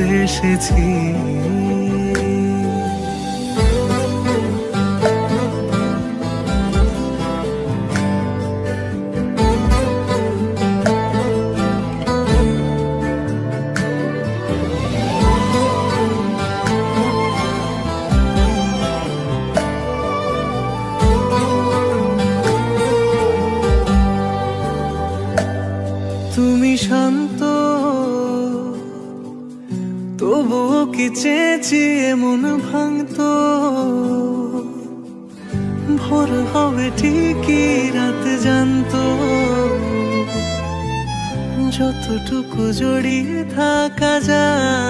ভালোবেসেছি তুমি শান্ত তবুও কি চেয়েছি মন ভাঙত ভোর হবে ঠিকই রাত জানত। যতটুকু জড়িয়ে থাকা যায়